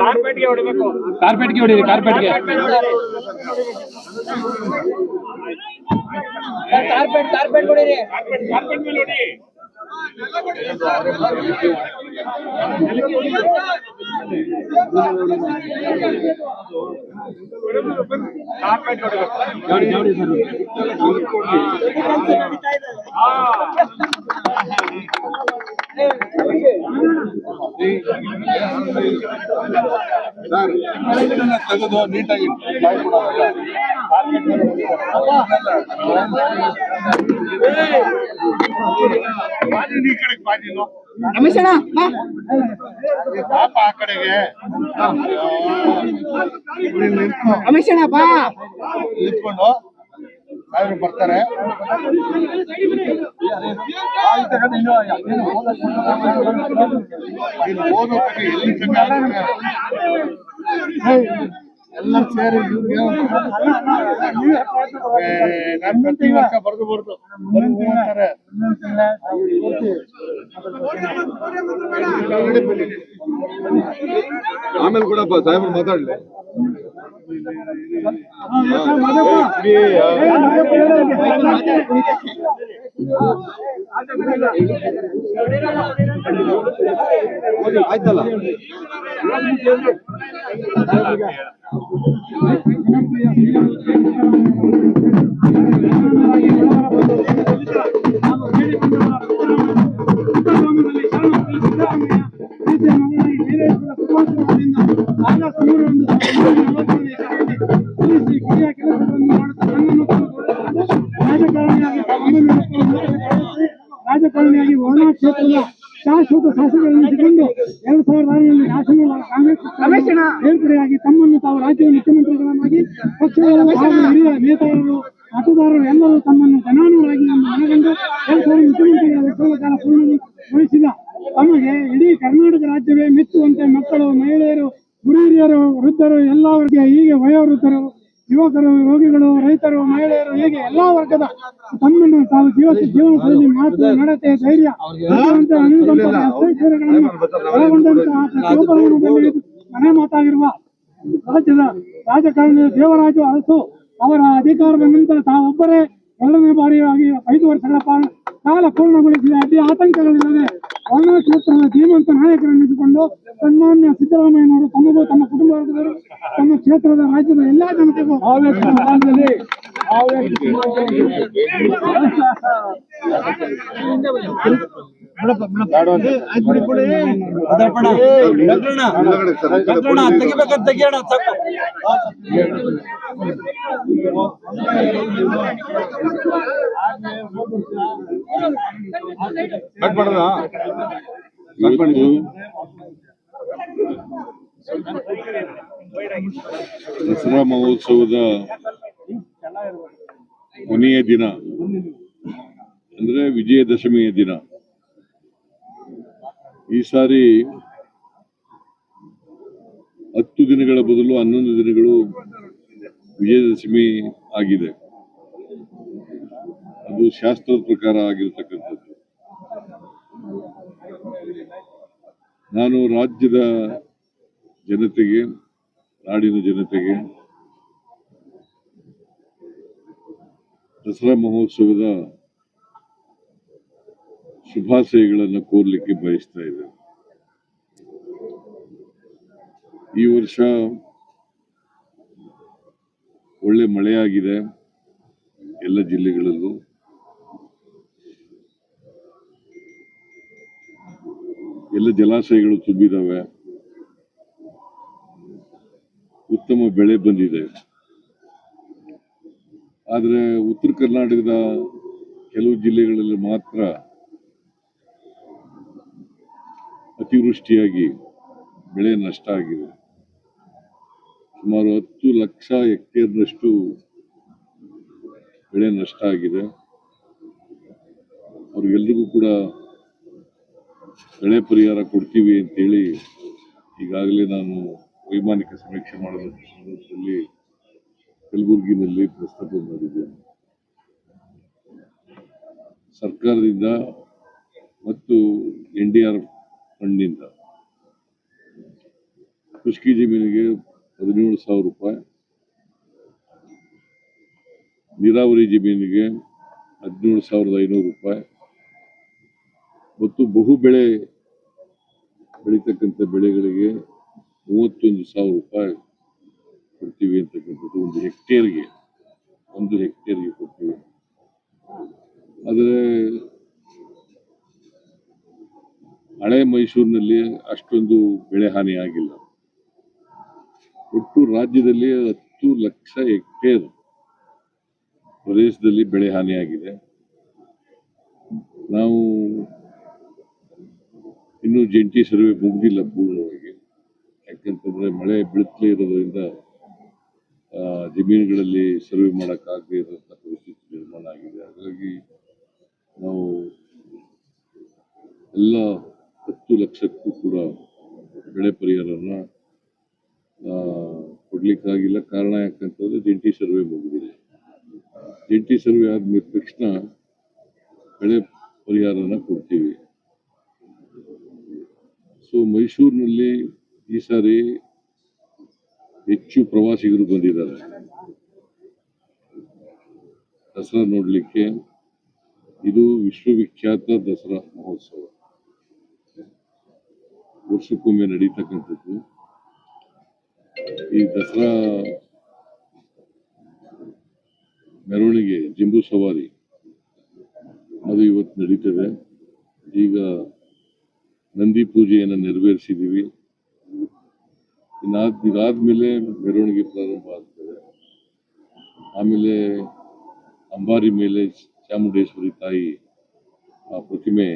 ಕಾರ್ಪೆಟ್ಗೆ ಹೊಡಿಬೇಕು ಕಾರ್ಪೆಟ್ಗೆ ಹೊಡಿರಿ ಕಾರ್ಪೆಟ್ಗೆ ಕಾರ್ಪೆಟ್ ಕಾರ್ಪೆಟ್ ಕೊಡಿರಿ ಕಾರ್ಪೆಟ್ ಮೇಲೆ ಹೊಡಿ ಕಾರ್ಪೆಟ್ ಹೊಡಿಬೇಕು ಜೋಡಿ ಜೋಡಿ ತೆಗೆದು ನೀಟಾಗಿ. ರಮೇಶಣ್ಣ ಪಾಪ ಆ ಕಡೆಗೆ ರಮೇಶಣ್ಣ ನಿಂತ್ಕೊಂಡು ಸಾಹೇಬ್ರು ಬರ್ತಾರೆ. ಎಲ್ಲಿ ಸೇರಿ ಇವ್ರಿಗೆ ನಾನು ಪ್ರತಿ ವರ್ಷ ಬರೆದು ಬರ್ದು ಆಮೇಲೆ ಕೂಡ ಸಾಹೇಬ್ರು ಮಾತಾಡ್ಲಿ. ಆಯ್ತಲ್ಲ ರಾಜಕಾರಣಿಯಾಗಿ ರಾಜಕಾರಣಿಯಾಗಿ ವರ್ಣಾ ಕ್ಷೇತ್ರದ ಶಾಶ್ವತ ಶಾಸಕರನ್ನು ಸಿಗಂಡು ಎರಡ್ ಸಾವಿರದ ಆರರಲ್ಲಿ ಶಾಸನ ಕಾಂಗ್ರೆಸ್ ಸೇರ್ಪಡೆಯಾಗಿ ತಮ್ಮನ್ನು ತಾವು ರಾಜ್ಯದ ಮುಖ್ಯಮಂತ್ರಿಗಳನ್ನಾಗಿ ಪಕ್ಷಗಳ ಹಿರಿಯ ನೇತಾರರು ಮತದಾರರು ಎಲ್ಲರೂ ತಮ್ಮನ್ನು ಜನಾನುರಾಗಿ ಮನಗಂಡು ಎರಡ್ ಸಾವಿರದ ಮುಖ್ಯಮಂತ್ರಿಗಳ ವರ್ಷಗಳ ಕಾಲ ಪೂರ್ಣಗೊಳಿಸಿದ ತಮಗೆ ಇಡೀ ಕರ್ನಾಟಕ ರಾಜ್ಯವೇ ಮೆಚ್ಚುವಂತೆ ಮಕ್ಕಳು ಮಹಿಳೆಯರು ಹಿರಿಯರು ವೃದ್ಧರು ಎಲ್ಲ ವರ್ಗ ಹೀಗೆ ವಯೋವೃದ್ಧರು, ಯುವಕರು, ರೋಗಿಗಳು, ರೈತರು, ಮಹಿಳೆಯರು ಹೀಗೆ ಎಲ್ಲಾ ವರ್ಗದ ತಮ್ಮನ್ನು ತಾವು ಜೀವ ಜೀವನ ಶೈಲಿ ಮಾತು ನಡತೆ ಧೈರ್ಯ ಮನೆ ಮಾತಾಗಿರುವ ರಾಜ್ಯದ ರಾಜಕಾರಣಿ ದೇವರಾಜು ಅರಸು ಅವರ ಅಧಿಕಾರದ ನಂತರ ತಾವೊಬ್ಬರೇ ಎರಡನೇ ಬಾರಿಯಾಗಿ ಐದು ವರ್ಷಗಳ ಕಾಲ ಪೂರ್ಣಗೊಳಿಸಿದ ಅಡ್ಡಿ ಆತಂಕಗಳಿಲ್ಲದೆ ವರ್ಣಾ ಕ್ಷೇತ್ರದ ಧೀಮಂತ ನಾಯಕರನ್ನಿಸಿಕೊಂಡು ಸನ್ಮಾನ್ಯ ಸಿದ್ದರಾಮಯ್ಯನವರು ತಮಗೂ ತಮ್ಮ ಕುಟುಂಬ ತಮ್ಮ ಕ್ಷೇತ್ರದ ರಾಜ್ಯದ ಎಲ್ಲಾ ಜನತೆಗೂ ತೆಗಿಯೋಣ ಕಟ್ ಮಾಡೋದ? ಇವತ್ತು ದಸರಾ ಮಹೋತ್ಸವದ ಕೊನೆಯ ದಿನ ಅಂದ್ರೆ ವಿಜಯದಶಮಿಯ ದಿನ. ಈ ಸಾರಿ ಹತ್ತು ದಿನಗಳ ಬದಲು ಹನ್ನೊಂದು ದಿನಗಳು ವಿಜಯದಶಮಿ ಆಗಿದೆ. ಅದು ಶಾಸ್ತ್ರದ ಪ್ರಕಾರ ಆಗಿರತಕ್ಕಂಥದ್ದು. ನಾನು ರಾಜ್ಯದ ಜನತೆಗೆ, ನಾಡಿನ ಜನತೆಗೆ ದಸರಾ ಮಹೋತ್ಸವದ ಶುಭಾಶಯಗಳನ್ನು ಕೋರ್ಲಿಕ್ಕೆ ಬಯಸ್ತಾ ಇದ್ದೇನೆ. ಈ ವರ್ಷ ಒಳ್ಳೆ ಮಳೆಯಾಗಿದೆ ಎಲ್ಲ ಜಿಲ್ಲೆಗಳಲ್ಲೂ. ಎಲ್ಲ ಜಲಾಶಯಗಳು ತುಂಬಿದಾವೆ. ಉತ್ತಮ ಬೆಳೆ ಬಂದಿದೆ. ಆದರೆ ಉತ್ತರ ಕರ್ನಾಟಕದ ಕೆಲವು ಜಿಲ್ಲೆಗಳಲ್ಲಿ ಮಾತ್ರ ಅತಿವೃಷ್ಟಿಯಾಗಿ ಬೆಳೆ ನಷ್ಟ ಆಗಿದೆ. ಸುಮಾರು ಹತ್ತು ಲಕ್ಷ ಹೆಕ್ಟೇರ್ನಷ್ಟು ಬೆಳೆ ನಷ್ಟ ಆಗಿದೆ. ಅವ್ರಿಗೆಲ್ರಿಗೂ ಕೂಡ ಬೆಳೆ ಪರಿಹಾರ ಕೊಡ್ತೀವಿ ಅಂತೇಳಿ ಈಗಾಗಲೇ ನಾನು ವೈಮಾನಿಕ ಸಮೀಕ್ಷೆ ಮಾಡಲು ಸಂದರ್ಭದಲ್ಲಿ ಕಲಬುರಗಿನಲ್ಲಿ ಪ್ರಸ್ತಾಪ ಮಾಡಿದ್ದೇನೆ. ಸರ್ಕಾರದಿಂದ ಮತ್ತು ಎನ್ ಡಿ ಆರ್ ಫಂಡ್ನಿಂದ ಕೃಷಿ ಜಮೀನಿಗೆ ಹದಿನೇಳು ಸಾವಿರ ರೂಪಾಯಿ. ನೀರಾವರಿ ಜಮೀನಿಗೆ ಹದಿನೇಳು ಸಾವಿರದ ಐನೂರು ರೂಪಾಯಿ. ಮತ್ತು ಬಹು ಬೆಳೆ ಬೆಳೀತಕ್ಕಂಥ ಬೆಳೆಗಳಿಗೆ ಮೂವತ್ತೊಂದು ಸಾವಿರ ರೂಪಾಯಿ ಕೊಡ್ತೀವಿ ಅಂತಕ್ಕಂಥದ್ದು ಒಂದು ಹೆಕ್ಟೇರ್ಗೆ. ಒಂದು ಹೆಕ್ಟೇರ್ಗೆ ಕೊಡ್ತೀವಿ. ಆದರೆ ಹಳೆ ಮೈಸೂರಿನಲ್ಲಿ ಅಷ್ಟೊಂದು ಬೆಳೆ ಹಾನಿ ಆಗಿಲ್ಲ ಒಟ್ಟು ರಾಜ್ಯದಲ್ಲಿ ಹತ್ತು ಲಕ್ಷ ಹೆಕ್ಟೇರ್ ಪ್ರದೇಶದಲ್ಲಿ ಬೆಳೆ ಹಾನಿಯಾಗಿದೆ. ನಾವು ಇನ್ನೂ ಜಂಟಿ ಸರ್ವೆ ಮುಗಿದಿಲ್ಲ ಪೂರ್ಣವಾಗಿ. ಯಾಕಂತಂದ್ರೆ ಮಳೆ ಬೀಳುತ್ತಲೇ ಇರೋದ್ರಿಂದ ಜಮೀನುಗಳಲ್ಲಿ ಸರ್ವೆ ಮಾಡೋಕ್ಕಾಗದೇ ಇರೋಂಥ ಪರಿಸ್ಥಿತಿ ನಿರ್ಮಾಣ ಆಗಿದೆ. ಹಾಗಾಗಿ ನಾವು ಎಲ್ಲ ಹತ್ತು ಲಕ್ಷಕ್ಕೂ ಕೂಡ ಬೆಳೆ ಪರಿಹಾರನ ಕೊಡ್ಲಿಕ್ಕಾಗಿಲ್ಲ. ಕಾರಣ ಯಾಕಂತಂದ್ರೆ ಜಂಟಿ ಸರ್ವೆ ಮುಗಿದಿದೆ. ಜಂಟಿ ಸರ್ವೆ ಆದ ತಕ್ಷಣ ಬೆಳೆ ಪರಿಹಾರನ ಕೊಡ್ತೀವಿ. ಸೊ ಮೈಸೂರಿನಲ್ಲಿ ಈ ಸಾರಿ ಹೆಚ್ಚು ಪ್ರವಾಸಿಗರು ಬಂದಿದ್ದಾರೆ. ದಸರಾ ನೋಡಲಿಕ್ಕೆ. ಇದು ವಿಶ್ವವಿಖ್ಯಾತ ದಸರಾ ಮಹೋತ್ಸವ. ವರ್ಷಕ್ಕೊಮ್ಮೆ ನಡೀತಕ್ಕಂಥದ್ದು. ಈ ದಸರಾ ಮೆರವಣಿಗೆ, ಜಂಬೂ ಸವಾರಿ ಅದು ಇವತ್ತು ನಡೀತದೆ. ಈಗ ನಂದಿ ಪೂಜೆಯನ್ನು ನೆರವೇರಿಸಿದ್ದೀವಿ. ಇನ್ನಾದ, ಇದಾದ್ಮೇಲೆ ಮೆರವಣಿಗೆ ಪ್ರಾರಂಭ ಆಗ್ತದೆ. ಆಮೇಲೆ ಅಂಬಾರಿ ಮೇಲೆ ಚಾಮುಂಡೇಶ್ವರಿ ತಾಯಿ ಆ ಪ್ರತಿಮೆ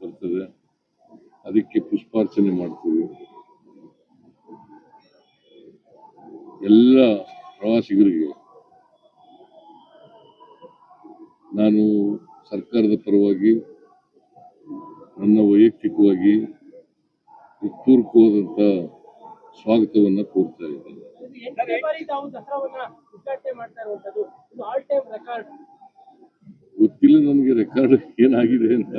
ಬರ್ತದೆ. ಅದಕ್ಕೆ ಪುಷ್ಪಾರ್ಚನೆ ಮಾಡ್ತೀವಿ. ಎಲ್ಲ ಪ್ರವಾಸಿಗರಿಗೆ. ನಾನು ಸರ್ಕಾರದ ಪರವಾಗಿ, ನನ್ನ ವೈಯಕ್ತಿಕವಾಗಿ ಹೃತ್ಪೂರ್ವಕವಾದಂಥ ಸ್ವಾಗತವನ್ನು ಕೋರ್ತಾ ಇದ್ದೇನೆ. ಗೊತ್ತಿಲ್ಲ ನನಗೆ ರೆಕಾರ್ಡ್ ಏನಾಗಿದೆ ಅಂತ.